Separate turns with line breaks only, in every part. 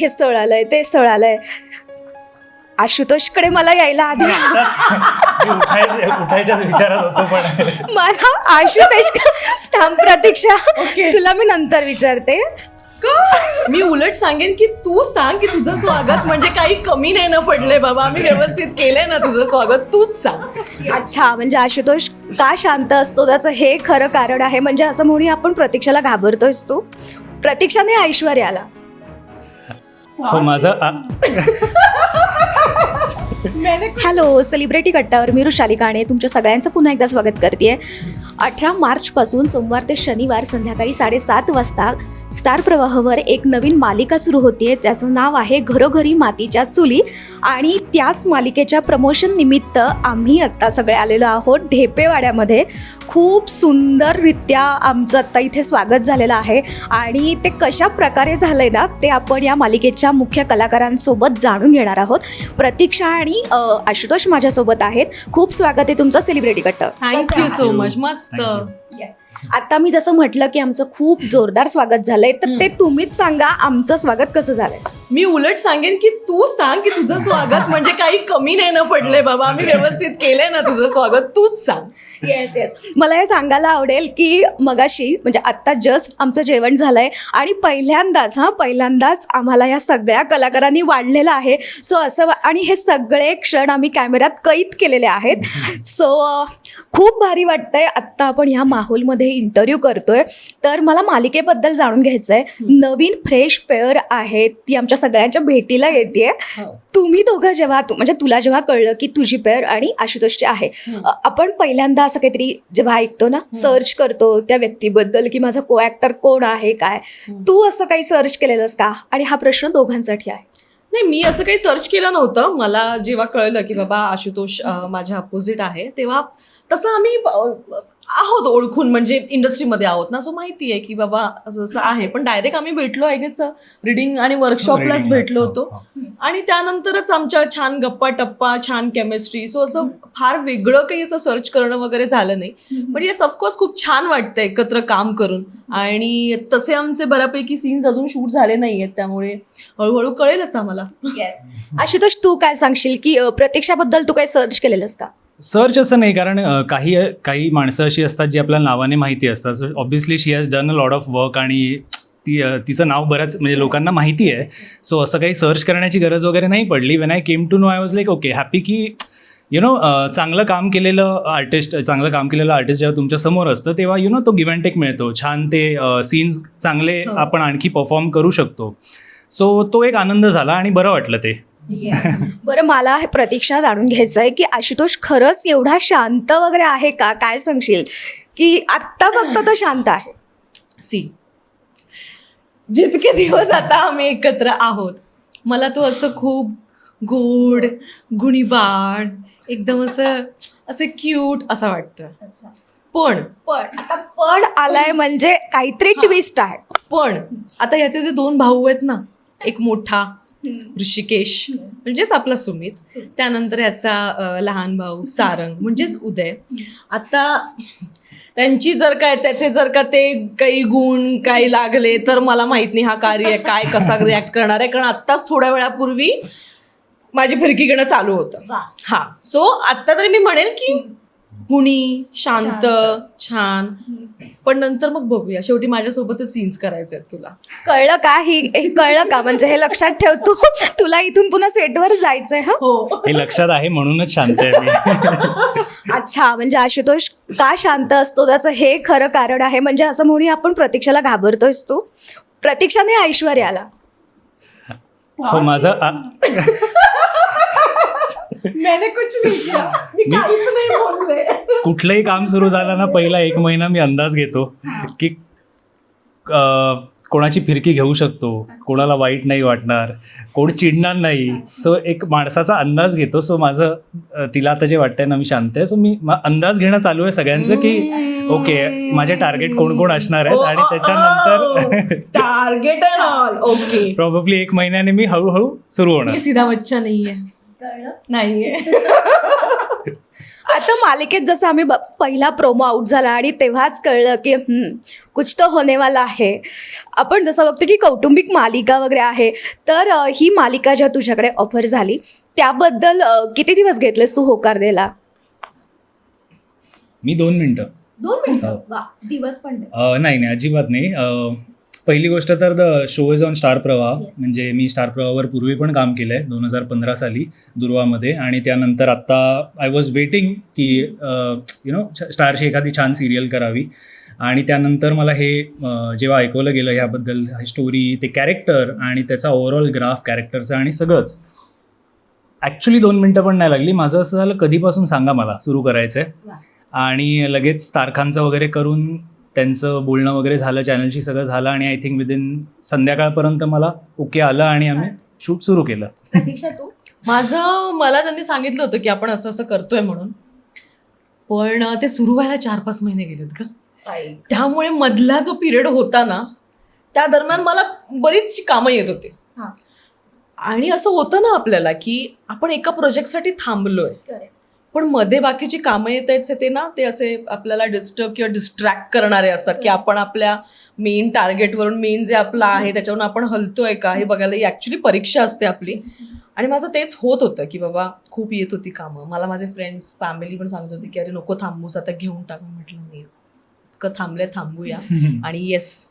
हे स्थळ आलंय ते स्थळ आलंय. आशुतोषकडे मला यायला आधी.
मी उठायचं उठायच्याच विचारात होतो पण.
मला आशुतोष थांब प्रतीक्षा. तुला मी नंतर विचारते.
मी उलट सांगेन की तू सांग की तुझं स्वागत म्हणजे काही कमी नाही ना पडले बाबा. आम्ही व्यवस्थित केलंय ना तुझं स्वागत. तूच सांग.
अच्छा म्हणजे आशुतोष का शांत असतो? त्याचं हे खरं कारण आहे. म्हणजे असं म्हणूया आपण प्रतीक्षाला घाबरतोयस तू. प्रतीक्षाने ऐश्वर्याला.
हो माझं
हॅलो सेलिब्रिटी कट्टावर मी रुशाली काणे तुमच्या सगळ्यांचं पुन्हा एकदा स्वागत करते अठरा मार्चपासून सोमवार ते शनिवार संध्याकाळी साडेसात वाजता स्टार प्रवाहवर एक नवीन मालिका सुरू होतीये. ज्याचं नाव आहे घरोघरी मातीच्या चुली आणि त्याच मालिकेच्या प्रमोशन निमित्त आम्ही आत्ता सगळे आलेलो आहोत ढेपेवाड्यामध्ये. खूप सुंदररित्या आमचं आत्ता इथे स्वागत झालेलं आहे आणि ते कशा प्रकारे झालंय ना ते आपण या मालिकेच्या मुख्य कलाकारांसोबत जाणून घेणार आहोत. प्रतीक्षा आणि आशुतोष माझ्यासोबत आहेत. खूप स्वागत आहे तुमचं सेलिब्रिटी कट्ट
थँक्यू सो मच मस्त
Thank
आता मी जसं म्हटलं की आमचं खूप जोरदार स्वागत झालंय तर ते तुम्हीच सांगा आमचं स्वागत कसं झालंय.
मी उलट सांगेन की तू सांग की तुझं स्वागत म्हणजे काही कमी नाही ना पडले बाबा आम्ही व्यवस्थित केलंय ना तुझं स्वागत तूच सांग.
येस येस मला हे सांगायला आवडेल की मगाशी म्हणजे आत्ता जस्ट आमचं जेवण झालंय आणि पहिल्यांदाच हां पहिल्यांदाच आम्हाला या सगळ्या कलाकारांनी वाढलेलं आहे. सो असं आणि हे सगळे क्षण आम्ही कॅमेऱ्यात कैद केलेले आहेत. सो खूप भारी वाटतंय. आत्ता आपण ह्या माहोलमध्ये इंटरव्ह्यू करतोय. तर मला मालिकेबद्दल जाणून घ्यायचं आहे नवीन फ्रेश पेअर आहे ती आमच्या सगळ्यांच्या भेटीला येते. तुम्ही दोघं जेव्हा म्हणजे तुला जेव्हा कळलं की तुझी पेअर आणि आशुतोषची आहे आपण पहिल्यांदा असं काहीतरी जेव्हा ऐकतो ना सर्च करतो त्या व्यक्तीबद्दल की माझा को ॲक्टर कोण आहे काय? तू असं काही सर्च केलेलंस का? आणि हा प्रश्न दोघांसाठी आहे.
नाही मी असं काही सर्च केलं नव्हतं. मला जेव्हा कळलं की बाबा आशुतोष माझ्या अपोजिट आहे तेव्हा तसं आम्ही आहोत ओळखून म्हणजे इंडस्ट्रीमध्ये आहोत ना. सो माहिती आहे की बाबा असं असं आहे. पण डायरेक्ट आम्ही भेटलो आय गेस रिडिंग आणि वर्कशॉपलाच भेटलो होतो. आणि त्यानंतरच आमच्या छान गप्पा टप्पा छान केमिस्ट्री सो असं फार वेगळं काही असं सर्च करणं वगैरे झालं नाही. पण येस ऑफकोर्स खूप छान वाटतं एकत्र काम करून. आणि तसे आमचे बऱ्यापैकी सीन्स अजून शूट झाले नाही आहेत त्यामुळे हळूहळू कळेलच आम्हाला.
आशुतोष तू काय सांगशील की अ, प्रतीक्षाबद्दल तू काही सर्च केलेलंस का?
सर्च असं नाही कारण काही काही माणसं अशी असतात जी आपल्या नावाने माहिती असतात. So obviously she has done a lot of work आणि ती तिचं नाव बऱ्याच म्हणजे लोकांना माहिती आहे. सो असं काही सर्च करण्याची गरज वगैरे नाही पडली. When I came to know I was like okay happy की यु नो चांगलं काम केलेलं आर्टिस्ट चांगलं काम केलेलं आर्टिस्ट जेव्हा तुमच्यासमोर असतं तेव्हा यु नो तो गिव्ह अँड टेक मिळतो. छान ते सीन्स चांगले
हो.
आपण आणखी परफॉर्म करू शकतो. सो तो एक आनंद झाला आणि बरं वाटलं ते.
बरं मला हे प्रतीक्षा जाणून घ्यायचं आहे की आशुतोष खरंच एवढा शांत वगैरे आहे का? काय सांगशील? की आत्ता फक्त तो शांत आहे.
सी जितके दिवस आता आम्ही एकत्र आहोत मला तो असं खूप गोड गुणीबाण एकदम असं असं क्यूट असं वाटतं. पण
पण आता पण आलाय म्हणजे काहीतरी ट्विस्ट आहे.
पण आता ह्याचे जे दोन भाऊ आहेत ना एक मोठा ऋषिकेश म्हणजेच आपला सुमित त्यानंतर ह्याचा लहान भाऊ सारंग म्हणजेच उदय. आता त्यांची जर काय त्याचे जर का ते काही गुण काही लागले तर मला माहीत नाही हा कार्य काय कसा रिॲक्ट करणार आहे. कारण आत्ताच थोड्या वेळापूर्वी माझी फिरकी घेणं चालू होतं. हा. सो आत्ता तरी मी म्हणेल की गुणी शांत छान. पण नंतर मग बघूया. शेवटी माझ्यासोबतच सीन्स करायचे आहेत तुला.
कळलं का ही? हे कळलं का? म्हणजे हे लक्षात ठेव तू. तुला इथून पुन्हा सेटवर जायचंय हा?
हो.
हे लक्षात आहे म्हणूनच शांत आहे मी.
अच्छा म्हणजे आशुतोष का शांत असतो? त्याचं हे खरं कारण आहे. म्हणजे असं म्हणूया आपण प्रतीक्षाला घाबरतोयस तू. प्रतीक्षाने ऐश्वर्याला.
हो माझं आ-
मैंने कुछ नहीं किया। मी काहीच नाही बोलले.
कुठलंही काम सुरू झालं ना पहिला एक महिना मी अंदाज घेतो की अं, कोणाची फिरकी घेऊ शकतो कोणाला वाईट नाही वाटणार कोण चिडणार नाही. सो एक माणसाचा अंदाज घेतो. सो माझं अं, तिला आता जे वाटतंय ना मी शांत आहे. सो मी मा- अंदाज घेणं चालू आहे सगळ्यांचं की ओके माझे टार्गेट कोण कोण असणार आहेत? आणि त्याच्यानंतर
target and all okay
probably एक महिन्याने मी हळूहळू सुरू होणार.
मी सीधा बच्चा नाहीये. नाहीये.
आता मालिकेत जसं आम्ही ब- पहिला प्रोमो आउट झाला आणि तेव्हाच कळलं की हम्म, कुछ तो होने वाला आहे. आपण जसं बघतो की कौटुंबिक मालिका वगैरे आहे तर ही मालिका ज्या तुझ्याकडे ऑफर झाली त्याबद्दल किती दिवस घेतलेस तू होकार द्यायला
मी दोन मिनटं.
दोन
मिनिटं?
वा दिवस पण
नाही. नाही अजिबात नाही. पहिली गोष्ट तर the show is on Star Pravah. म्हणजे मी स्टार प्रवाहावर पूर्वी पण काम केलं आहे दोन हजार पंधरा साली दुर्वामध्ये. आणि त्यानंतर आत्ता आय वॉज वेटिंग की यु नो स्टारची एखादी छान सिरियल करावी. आणि त्यानंतर मला हे जेव्हा ऐकवलं गेलं ह्याबद्दल स्टोरी ते कॅरेक्टर आणि त्याचा ओव्हरऑल ग्राफ कॅरेक्टरचा आणि सगळंच. ॲक्च्युली दोन मिनटं पण नाही लागली. माझं असं झालं कधीपासून सांगा मला सुरू करायचं आहे. आणि लगेच तारखांचं वगैरे करून त्यांचं बोलणं वगैरे झालं चॅनलशी सगळं झालं आणि आय थिंक विदिन संध्याकाळपर्यंत मला ओके आलं आणि आम्ही शूट सुरू केलं.
प्रतीक्षा तू?
माझं मला त्यांनी सांगितलं होतं की आपण असं असं करतोय म्हणून. पण ते सुरू व्हायला चार पाच महिने गेलेत का त्यामुळे मधला जो पिरियड होता ना त्या दरम्यान मला बरीचशी कामं येत होते.
हा.
आणि असं होतं ना आपल्याला की आपण एका प्रोजेक्टसाठी थांबलोय. पण मध्ये बाकीची कामं येत आहेत ते ना ते असे आपल्याला डिस्टर्ब किंवा डिस्ट्रॅक्ट करणारे असतात की आपण आपल्या मेन टार्गेटवरून मेन जे आपलं आहे त्याच्यावरून आपण हलतोय का हे बघायला ही ॲक्च्युली परीक्षा असते आपली. आणि माझं तेच होत होतं की बाबा खूप येत होती कामं. मला माझे फ्रेंड्स फॅमिली पण सांगत होती की अरे नको थांबूस आता घेऊन टाक. म्हटलं नाही इतकं थांबलंय थांबूया. आणि येस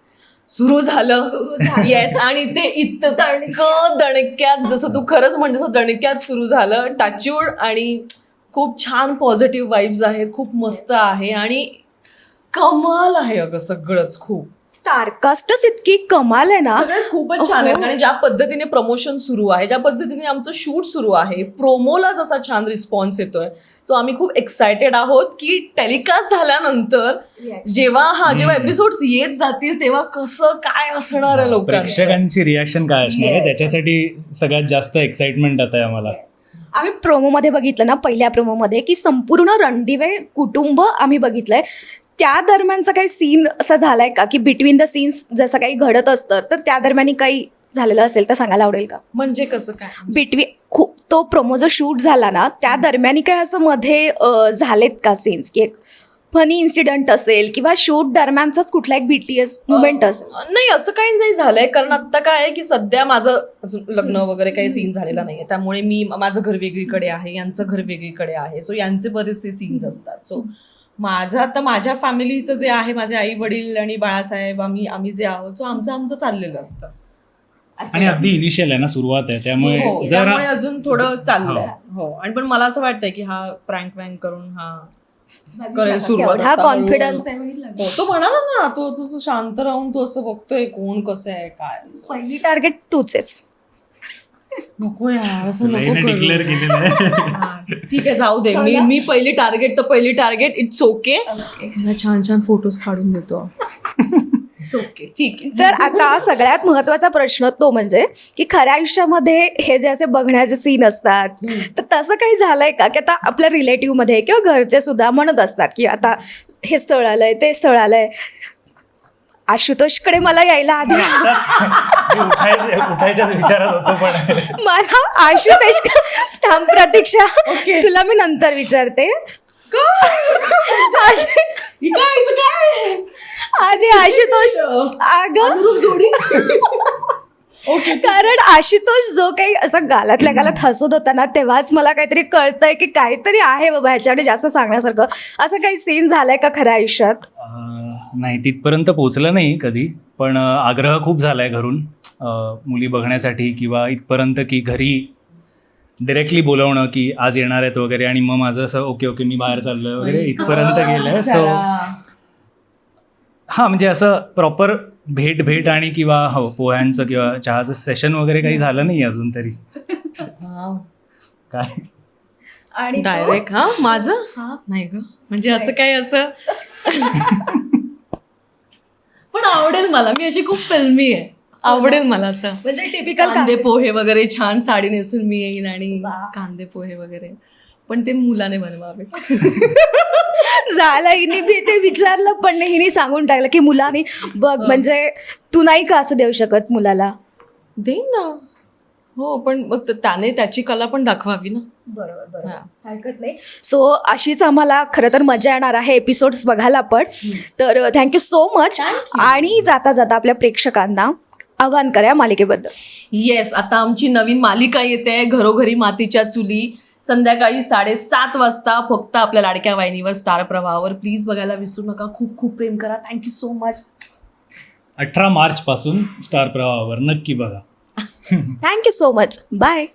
सुरू झालं.
सुरू झालं.
येस आणि ते इतकं दणक्यात जसं तू खरंच म्हणजे दणक्यात सुरू झालं. टाच्यूड आणि खूप छान पॉझिटिव्ह वाईब्स आहेत खूप मस्त आहे आणि कमाल आहे अगं सगळंच खूप.
स्टारकास्टच इतकी कमाल आहे ना?
सगळेच खूपच छान आहेत.
हो.
आणि ज्या पद्धतीने प्रमोशन सुरू आहे ज्या पद्धतीने आमचं शूट सुरू आहे प्रोमोला जसा छान रिस्पॉन्स येतोय. सो आम्ही खूप एक्सायटेड आहोत की टेलिकास्ट झाल्यानंतर जेव्हा हा जेव्हा
हम्म.
एपिसोड्स येत जातील तेव्हा कसं काय असणार आहे लोकांचं?
प्रेक्षकांची रिॲक्शन काय असणार आहे. त्याच्यासाठी सगळ्यात जास्त एक्साइटमेंट आता आहे आम्हाला.
आम्ही प्रोमोमध्ये बघितलं ना पहिल्या प्रोमोमध्ये की संपूर्ण रणदिवे कुटुंब आम्ही बघितलंय. त्या दरम्यानचा काही सीन असा झालाय का? की बिटवीन द सीन्स जसं काही घडत असतं तर त्या दरम्यान काही झालेलं असेल तर सांगायला आवडेल का?
म्हणजे कसं काय?
बिटवीन खूप तो प्रोमो जो शूट झाला ना त्या दरम्यान काय असं मध्ये झालेत का सीन्स की एक फनी इन्सिडेंट असेल किंवा शूट दरम्यानचाच कुठला एक बीटीएस मुवमेंट असेल.
नाही असं काही नाही झालंय. कारण आता काय आहे की सध्या माझं अजून लग्न वगैरे काही सीन झालेला नाहीये. त्यामुळे मी माझं घर वेगळीकडे आहे यांचं घर वेगळीकडे आहे. सो यांचे बरेचसे सीन्स असतात. सो माझं आता माझ्या फॅमिलीचं जे आहे माझे आई वडील आणि बाळासाहेब आम्ही आम्ही जे आहोत सो आमचं आमचं चाललेलं असतं.
आणि अगदी इनिशियल आहे ना सुरुवात आहे.
हो,
त्यामुळे
त्यामुळे
जरा
अजून थोडं चाललंय. हो. आणि पण मला असं वाटतंय की हा प्रँक वँक करून हा करेल सुरुवात
हा कॉन्फिडन्स. आहे बघितलं
तो म्हणाला ना तो तसं शांत राहून तो असं बघतोय कोण कसं आहे काय असं.
पहिली टार्गेट तूच आहेस
नको यार असं नको
डिक्लेअर
करू.
केलेलं आहे
हा, ठीक आहे जाऊ दे मी? मी पहिली टार्गेट तर पहिली टार्गेट इट्स ओके मला छान छान फोटोज काढून देतो ओके ठीक आहे.
तर आता सगळ्यात महत्त्वाचा प्रश्न तो म्हणजे की खऱ्या आयुष्यामध्ये हे जे असे बघण्याचे सीन असतात तर तसं काही झालंय का? की आता आपल्या रिलेटिव्हमध्ये किंवा घरचे सुद्धा म्हणत असतात की आता हे स्थळ आलंय ते स्थळ आलंय. आशुतोषकडे मला यायला आधी
मी उठायचं- उठायच्याच विचारात होतो पण.
मला आशुतोष थांब प्रतीक्षा. तुला मी नंतर विचारते.
काय हिचं काय
आधी आशुतोष अगं.
अनुरूप जोडी.
कारण आशुतोष जो काही असं गालातल्या गालात हसत होता ना तेव्हाच मला काहीतरी कळतंय की काहीतरी आहे बाबा ह्याच्याकडे जास्त सांगण्यासारखं. असं काही सीन झालाय का खऱ्या आयुष्यात?
नाही तिथपर्यंत पोचलं नाही कधी. पण आग्रह खूप झाला आहे घरून मुली बघण्यासाठी किंवा इथपर्यंत की घरी डिरेक्टली बोलवणं की आज येणार आहेत वगैरे आणि मग माझं असं ओके ओके मी बाहेर चाललोय वगैरे इथपर्यंत गेलंय. सो हां म्हणजे असं प्रॉपर भेट भेट आणि किंवा हो पोह्यांचं किंवा चहाचं सेशन वगैरे काही झालं नाही अजून तरी. काय?
आणि
डायरेक्ट हा माझं?
हा.
नाही ग. म्हणजे असं काय असं पण आवडेल मला. मी अशी खूप फिल्मी आहे. आवडेल मला असं.
म्हणजे टिपिकल
कांदे. पोहे वगैरे छान साडी नेसून मी येईन आणि. कांदे पोहे वगैरे. पण ते मुलाने बनवावे.
झालं हिने ते विचारलं पण नाही हिने सांगून टाकलं की मुलाने बघ म्हणजे तू नाही का असं देऊ शकत मुलाला?
देईन ना. हो पण मग त्याने त्याची कला पण दाखवावी ना.
बरोबर बरोबर.
हा.
हरकत नाही. सो अशीच आम्हाला खरं तर मजा येणार आहे एपिसोड्स बघायला पण. तर थँक्यू सो मच आणि जाता जाता आपल्या प्रेक्षकांना आव्हान करा या मालिकेबद्दल.
येस आता आमची नवीन मालिका येते घरोघरी मातीच्या चुली. संध्याकाळी साडेसात वाजता फक्त आपल्या लाडक्या वाहिनीवर स्टार प्रवाहावर. प्लीज बघायला विसरू नका. खूप खूप प्रेम करा. थँक्यू सो मच
अठरा मार्चपासून स्टार प्रवाहावर. नक्की बघा.
Thank you so much bye